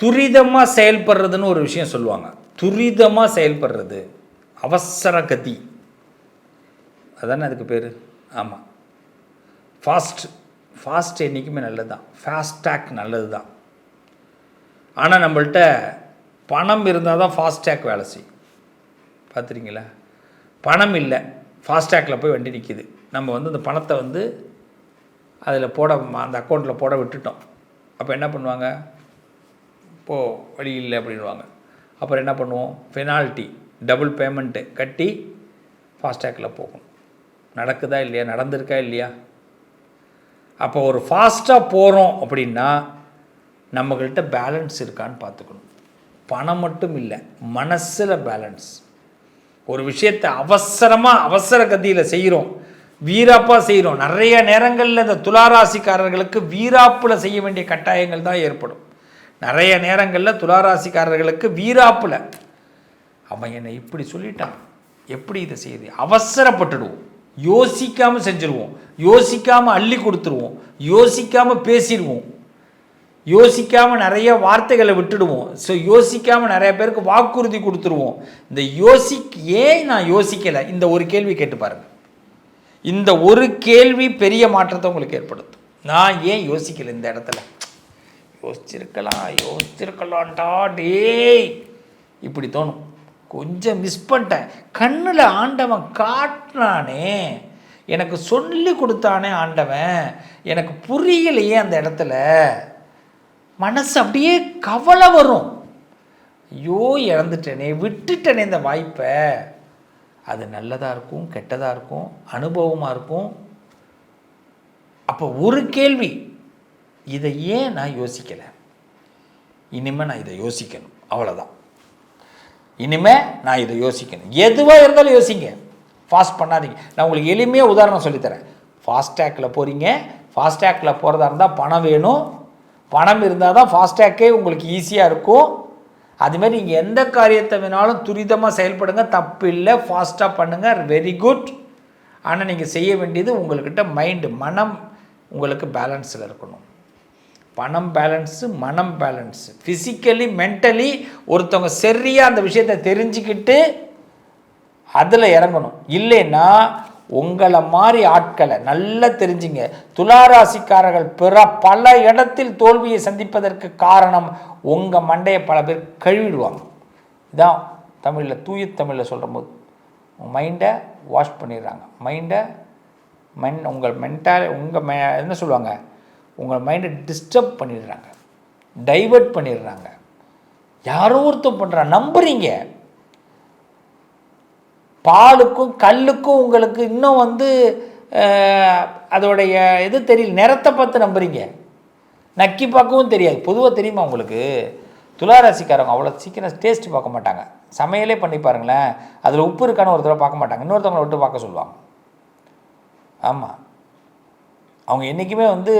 துரிதமாக செயல்படுறதுன்னு ஒரு விஷயம் சொல்லுவாங்க. துரிதமாக செயல்படுறது. அவசர கதி. அதானே அதுக்கு பேர்? ஆமாம் ஃபாஸ்ட் ஃபாஸ்ட் என்றைக்குமே நல்லது தான் ஃபாஸ்டாக் நல்லது தான் ஆனால் நம்மள்ட்ட பணம் இருந்தால் தான் ஃபாஸ்டேக் வேலை செய்யும். பார்த்துறீங்களா பணம் இல்லை. ஃபாஸ்டேக்கில் போய் வண்டி நிற்கிது நம்ம வந்து அந்த பணத்தை வந்து அதில் போட அந்த அக்கௌண்ட்டில் போட விட்டுட்டோம். அப்போ என்ன பண்ணுவாங்க? போ வழி இல்லை அப்படின்வாங்க அப்புறம் என்ன பண்ணுவோம்? பெனால்ட்டி டபுள் பேமெண்ட்டு கட்டி ஃபாஸ்டேக்கில் போகணும். நடக்குதா இல்லையா? நடந்திருக்கா இல்லையா? அப்போ ஒரு ஃபாஸ்ட்டாக போகிறோம் அப்படின்னா நம்மக்கிட்ட பேலன்ஸ் இருக்கான்னு பார்த்துக்கணும். பணம் மட்டும் இல்லை மனசில் பேலன்ஸ் ஒரு விஷயத்தை அவசரமாக அவசர கதியில் செய்கிறோம் வீராப்பாக செய்கிறோம் நிறைய நேரங்களில் இந்த துளாராசிக்காரர்களுக்கு வீராப்பில் செய்ய வேண்டிய கட்டாயங்கள் தான் ஏற்படும். நிறைய நேரங்களில் துளாராசிக்காரர்களுக்கு வீராப்பில். அவன் என்னை இப்படி சொல்லிட்டான். எப்படி இதை செய்யுது? அவசரப்பட்டுடுவோம். யோசிக்காமல் செஞ்சுருவோம். யோசிக்காமல் அள்ளி கொடுத்துருவோம். யோசிக்காமல் பேசிடுவோம். யோசிக்காமல் நிறைய வார்த்தைகளை விட்டுடுவோம். ஸோ யோசிக்காமல் நிறைய பேருக்கு வாக்குறுதி கொடுத்துருவோம். இந்த யோசிக் ஏன் நான் யோசிக்கலை? இந்த ஒரு கேள்வி கேட்டு பாருங்கள் இந்த ஒரு கேள்வி பெரிய மாற்றத்தை உங்களுக்கு ஏற்படுத்தும். நான் ஏன் யோசிக்கலை இந்த இடத்துல? யோசிச்சிருக்கலாம் யோசிச்சிருக்கலாம்டா டேய். இப்படி தோணும். கொஞ்சம் மிஸ் பண்ணிட்டேன். கண்ணில் ஆண்டவன் காட்டினானே. எனக்கு சொல்லி கொடுத்தானே ஆண்டவன். எனக்கு புரியலையே அந்த இடத்துல. மனசு அப்படியே கவலை வரும். ஐயோ இழந்துட்டேனே விட்டுட்டேனே இந்த வாய்ப்பை. அது நல்லதாக இருக்கும் கெட்டதாக இருக்கும் அனுபவமாக இருக்கும். அப்போ ஒரு கேள்வி இதை ஏன் நான் யோசிக்கலை? இனிமேல் நான் இதை யோசிக்கணும். அவ்வளோதான் இனிமேல் நான் இதை யோசிக்கணும். எதுவாக இருந்தாலும் யோசிங்க. ஃபாஸ்ட் பண்ணாதீங்க. நான் உங்களுக்கு எளிமையாக உதாரணம் சொல்லித்தரேன். ஃபாஸ்டேக்கில் போகிறீங்க ஃபாஸ்டேக்கில் போகிறதா இருந்தால் பணம் வேணும். பணம் இருந்தால் தான் ஃபாஸ்டேக்கே உங்களுக்கு ஈஸியாக இருக்கும். அதுமாரி நீங்கள் எந்த காரியத்தை வேணாலும் துரிதமாக செயல்படுங்க. தப்பு இல்லை. ஃபாஸ்ட்டாக பண்ணுங்கள் வெரி குட் ஆனால் நீங்கள் செய்ய வேண்டியது உங்கள்கிட்ட மைண்டு மனம் உங்களுக்கு பேலன்ஸில் இருக்கணும். பணம் பேலன்ஸு மனம் பேலன்ஸு. ஃபிசிக்கலி மென்டலி ஒருத்தவங்க சரியாக அந்த விஷயத்தை தெரிஞ்சுக்கிட்டு அதில் இறங்கணும். இல்லைன்னா உங்களை மாதிரி ஆட்களை நல்லா தெரிஞ்சுங்க. துளாராசிக்காரர்கள் பிற பல இடத்தில் தோல்வியை சந்திப்பதற்கு காரணம் உங்கள் மண்டையை பல பேர் கழுவிடுவாங்க. இதான் தமிழில் தூய தமிழில் சொல்கிற போது மைண்டை வாஷ் பண்ணிடுறாங்க. மைண்டை மென் உங்கள் மென்டால் உங்கள் மெ என்ன சொல்லுவாங்க? உங்கள் மைண்டை டிஸ்டர்ப் பண்ணிடுறாங்க. டைவர்ட் பண்ணிடுறாங்க. யாரோ ஒருத்தர் பண்ணுறான் நம்புறீங்க. பாலுக்கும் கல்லுக்கும் உங்களுக்கு இன்னும் வந்து அதோடைய இது தெரியல. நிறத்தை பார்த்து நம்புறீங்க. நக்கி பார்க்கவும் தெரியாது. பொதுவாக தெரியுமா உங்களுக்கு? துளாராசிக்காரங்க அவ்வளோ சீக்கிரம் டேஸ்ட் பார்க்க மாட்டாங்க. சமையலே பண்ணி பாருங்களேன். அதில் உப்பு இருக்கான்னு ஒரு தடவை பார்க்க மாட்டாங்க. இன்னொருத்தவங்களை விட்டு பார்க்க சொல்லுவாங்க. ஆமாம் அவங்க என்றைக்குமே வந்து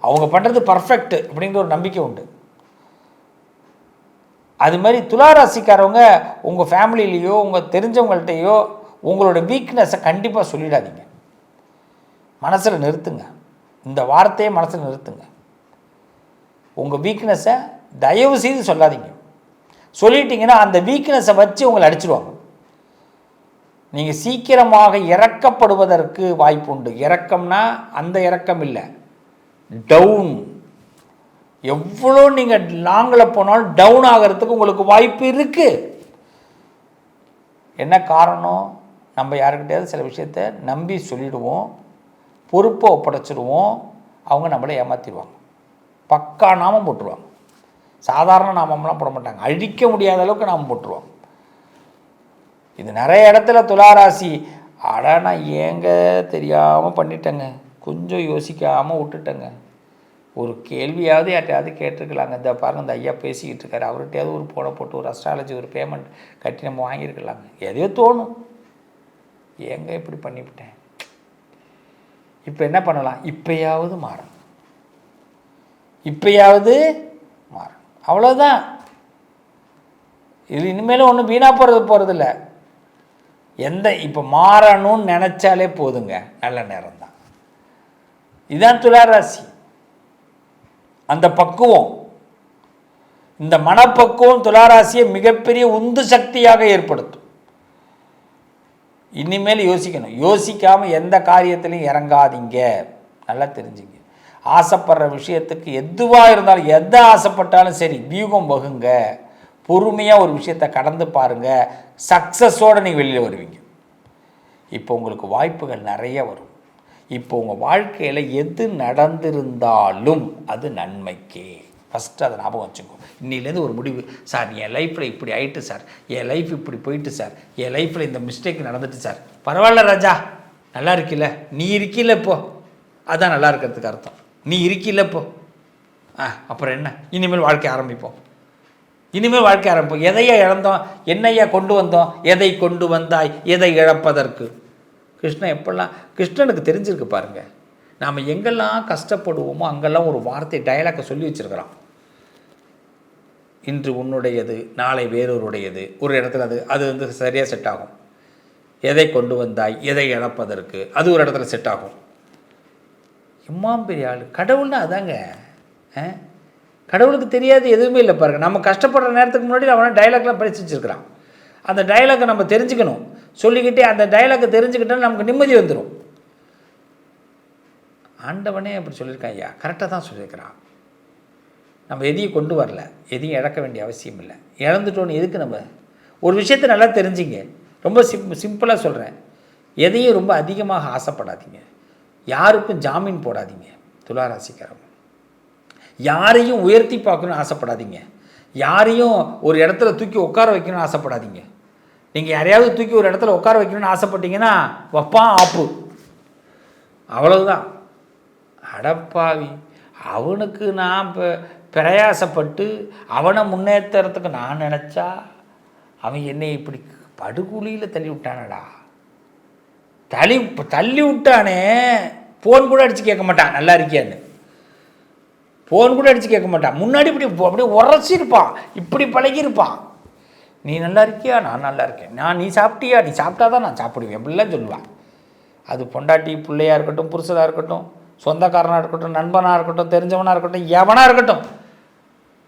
அவங்க பண்ணுறது பர்ஃபெக்ட் அப்படிங்கிற ஒரு நம்பிக்கை உண்டு. அது மாதிரி துளாராசிக்காரவங்க உங்கள் ஃபேமிலியிலையோ உங்கள் தெரிஞ்சவங்கள்ட்டையோ உங்களோட வீக்னஸை கண்டிப்பாக சொல்லிடாதீங்க. மனசில் நிறுத்துங்க. இந்த வார்த்தையை மனசில் நிறுத்துங்க. உங்கள் வீக்னஸை தயவு செய்து சொல்லாதீங்க. சொல்லிட்டீங்கன்னா அந்த வீக்னஸை வச்சு உங்களை அடிச்சிடுவாங்க நீங்கள் சீக்கிரமாக இறக்கப்படுவதற்கு வாய்ப்பு உண்டு இறக்கம்னா அந்த இறக்கம் இல்லை. டவுன் எவ்வளோ நீங்கள் லாங்கில் போனாலும் டவுன் ஆகிறதுக்கு உங்களுக்கு வாய்ப்பு இருக்குது என்ன காரணம்? நம்ம யாருக்கிட்டையாவது சில விஷயத்த நம்பி சொல்லிடுவோம். பொறுப்பை ஒப்படைச்சிடுவோம். அவங்க நம்மளை ஏமாற்றிடுவாங்க பக்கா நாமம் போட்டுருவாங்க. சாதாரண நாமம்லாம் போட மாட்டாங்க. அழிக்க முடியாத அளவுக்கு நாமம் போட்டுருவாங்க. இது நிறைய இடத்துல துளாராசி. அட நான் ஏங்க தெரியாமல் பண்ணிட்டேங்க. கொஞ்சம் யோசிக்காமல் விட்டுட்டேங்க. ஒரு கேள்வியாவது யார்ட்டையாவது கேட்டிருக்கலாங்க. இந்த பாருங்க இந்த ஐயா பேசிக்கிட்டு இருக்காரு. அவர்கிட்டயாவது ஒரு போட போட்டு ஒரு அஸ்ட்ராலஜி ஒரு பேமெண்ட் கட்டி நம்ம வாங்கியிருக்கலாங்க. எதையோ தோணும். ஏங்க இப்படி பண்ணிவிட்டேன்? இப்போ என்ன பண்ணலாம்? இப்பயாவது மாறணும். இப்பயாவது மாறணும். அவ்வளோதான் இது இனிமேலும் ஒன்றும் வீணாக போகிறது போகிறதில்ல எந்த இப்போ மாறணும்னு நினச்சாலே போதுங்க. நல்ல நேரம் தான் இதுதான் துளாராசி. அந்த பக்குவம். இந்த மனப்பக்குவம் துளாராசியை மிகப்பெரிய உந்து சக்தியாக ஏற்படுத்தும். இனிமேல் யோசிக்கணும். யோசிக்காமல் எந்த காரியத்திலையும் இறங்காதீங்க. நல்லா தெரிஞ்சுங்க. ஆசைப்படுற விஷயத்துக்கு எதுவாக இருந்தாலும் எதை ஆசைப்பட்டாலும் சரி வியூகம் வகுங்க. பொறுமையாக ஒரு விஷயத்தை கடந்து பாருங்கள் சக்ஸஸோடு நீங்கள் வெளியில் வருவீங்க. இப்போ உங்களுக்கு வாய்ப்புகள் நிறைய வரும். இப்போ உங்கள் வாழ்க்கையில் எது நடந்திருந்தாலும் அது நன்மைக்கே. ஃபஸ்ட்டு அதை ஞாபகம் வச்சுக்கோ. இன்னிலேருந்து ஒரு முடிவு சார் என் லைஃப்பில் இப்படி ஆயிட்டு சார். என் லைஃப் இப்படி போயிட்டு சார். என் லைஃப்பில் இந்த மிஸ்டேக் நடந்துட்டு சார். பரவாயில்ல ராஜா. நல்லா இருக்கில்ல. நீ இருக்கில்ல இப்போ அதான் நல்லா இருக்கிறதுக்கு அர்த்தம். நீ இருக்கில்ல இப்போ ஆ அப்புறம் என்ன? இனிமேல் வாழ்க்கை ஆரம்பிப்போம். இனிமேல் வாழ்க்கை ஆரம்பிப்போம். எதையை இழந்தோம்? என்னையா கொண்டு வந்தோம்? எதை கொண்டு வந்தாய்? எதை இழப்பதற்கு? கிருஷ்ணன் எப்பெல்லாம் கிருஷ்ணனுக்கு தெரிஞ்சிருக்கு பாருங்க. நாம் எங்கெல்லாம் கஷ்டப்படுவோமோ அங்கெல்லாம் ஒரு வார்த்தை டயலாக்கை சொல்லி வச்சிருக்கிறோம் இன்று உன்னுடையது நாளை வேறொருடையது. ஒரு இடத்துல அது அது வந்து சரியாக செட் ஆகும். எதை கொண்டு வந்தாய்? எதை இழப்பதற்கு? அது ஒரு இடத்துல செட் ஆகும். இம்மாம் பெரிய ஆள். கடவுள்னா அதாங்க. ஆ? கடவுளுக்கு தெரியாது எதுவுமே இல்லை பாருங்கள் நம்ம கஷ்டப்படுற நேரத்துக்கு முன்னாடி அவனை டைலாக்லாம் படிச்சு வச்சுருக்கிறான். அந்த டைலாக்கை நம்ம தெரிஞ்சுக்கணும். சொல்லிக்கிட்டே அந்த டைலாக்கை தெரிஞ்சுக்கிட்டால் நமக்கு நிம்மதி வந்துடும் ஆண்டவனே அப்படி சொல்லியிருக்கான் ஐயா. கரெக்டாக தான் சொல்லியிருக்கிறான். நம்ம எதையும் கொண்டு வரல. எதையும் இழக்க வேண்டிய அவசியம் இல்லை. இழந்துட்டோன்னு எதுக்கு நம்ம? ஒரு விஷயத்தை நல்லா தெரிஞ்சுங்க. ரொம்ப சிம் சிம்பிளாக சொல்கிறேன் எதையும் ரொம்ப அதிகமாக ஆசைப்படாதீங்க. யாருக்கும் ஜாமீன் போடாதீங்க. துளாராசிக்காரம் யாரையும் உயர்த்தி பார்க்கணும்னு ஆசைப்படாதீங்க. யாரையும் ஒரு இடத்துல தூக்கி உட்கார வைக்கணும்னு ஆசைப்படாதீங்க. நீங்கள் யாரையாவது தூக்கி ஒரு இடத்துல உட்கார வைக்கணும்னு ஆசைப்பட்டீங்கன்னா வப்பான் ஆப்பு. அவ்வளவுதான். அடப்பாவி அவனுக்கு நான் இப்போ பிரயாசப்பட்டு அவனை முன்னேற்றுறதுக்கு நான் நினச்சா அவன் என்னை இப்படி படுகுழியில் தள்ளி விட்டானடா. தள்ளி தள்ளி விட்டானே ஃபோன் கூட அடித்து கேட்க மாட்டான். நல்லா இருக்கியான்னு. ஃபோன் கூட அடித்து கேட்க மாட்டான். முன்னாடி இப்படி அப்படியே உரசிருப்பான் இப்படி பழகியிருப்பான் நீ நல்லா இருக்கியா? நான் நல்லா இருக்கேன். நான் நீ சாப்பிட்டியா? நீ சாப்பிட்டா தான் நான் சாப்பிடுவேன். அப்படிலாம் சொல்லுவான். அது பொண்டாட்டி பிள்ளையாக இருக்கட்டும் புருஷனாக இருக்கட்டும் சொந்தக்காரனாக இருக்கட்டும் நண்பனாக இருக்கட்டும் தெரிஞ்சவனாக இருக்கட்டும் எவனாக இருக்கட்டும்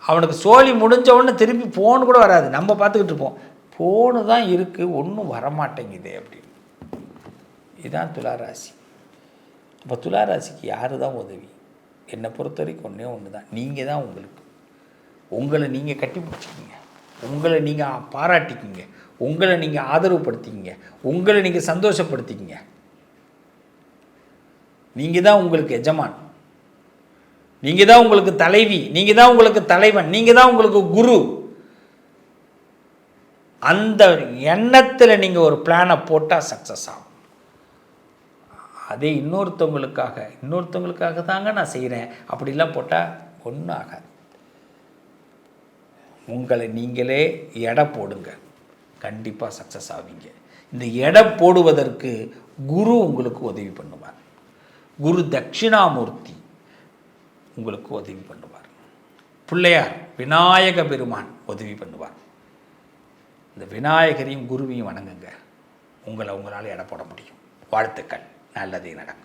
அவனுக்கு சோழி முடிஞ்சவொடனே திரும்பி திருப்பி ஃபோன் கூட வராது. நம்ம பார்த்துக்கிட்டு இருப்போம். ஃபோனு தான் இருக்குது ஒன்றும் வரமாட்டேங்குது அப்படின்னு. இதுதான் துளாராசி. இப்போ துளாராசிக்கு யார் தான் உதவி? என்னை பொறுத்த வரைக்கும் ஒன்றே ஒன்று தான் நீங்கள் தான் உங்களுக்கு. உங்களை நீங்கள் கட்டி பிடிச்சிக்கிங்க. உங்களை நீங்கள் பாராட்டிக்கிங்க. உங்களை நீங்கள் ஆதரவுப்படுத்திக்கிங்க உங்களை நீங்கள் சந்தோஷப்படுத்திக்கிங்க. நீங்கள் தான் உங்களுக்கு எஜமான். நீங்கள் தான் உங்களுக்கு தலைவி. நீங்கள் தான் உங்களுக்கு தலைவன். நீங்கள் தான் உங்களுக்கு குரு. அந்த எண்ணத்தில் நீங்கள் ஒரு பிளானை போட்டால் சக்ஸஸ் ஆகும். அதே இன்னொருத்தவங்களுக்காக இன்னொருத்தவங்களுக்காக தாங்க நான் செய்கிறேன் அப்படிலாம் போட்டால் ஒன்றும் ஆகாது. உங்களை நீங்களே எடை போடுங்க. கண்டிப்பாக சக்ஸஸ் ஆவீங்க. இந்த எடை போடுவதற்கு குரு உங்களுக்கு உதவி பண்ணுவார். குரு தட்சிணாமூர்த்தி உங்களுக்கு உதவி பண்ணுவார். பிள்ளையார் விநாயக பெருமான் உதவி பண்ணுவார். இந்த விநாயகரையும் குருவையும் வணங்குங்க. உங்களை உங்களால் எடை போட முடியும். வாழ்த்துக்கள். நல்லதே நடக்கும்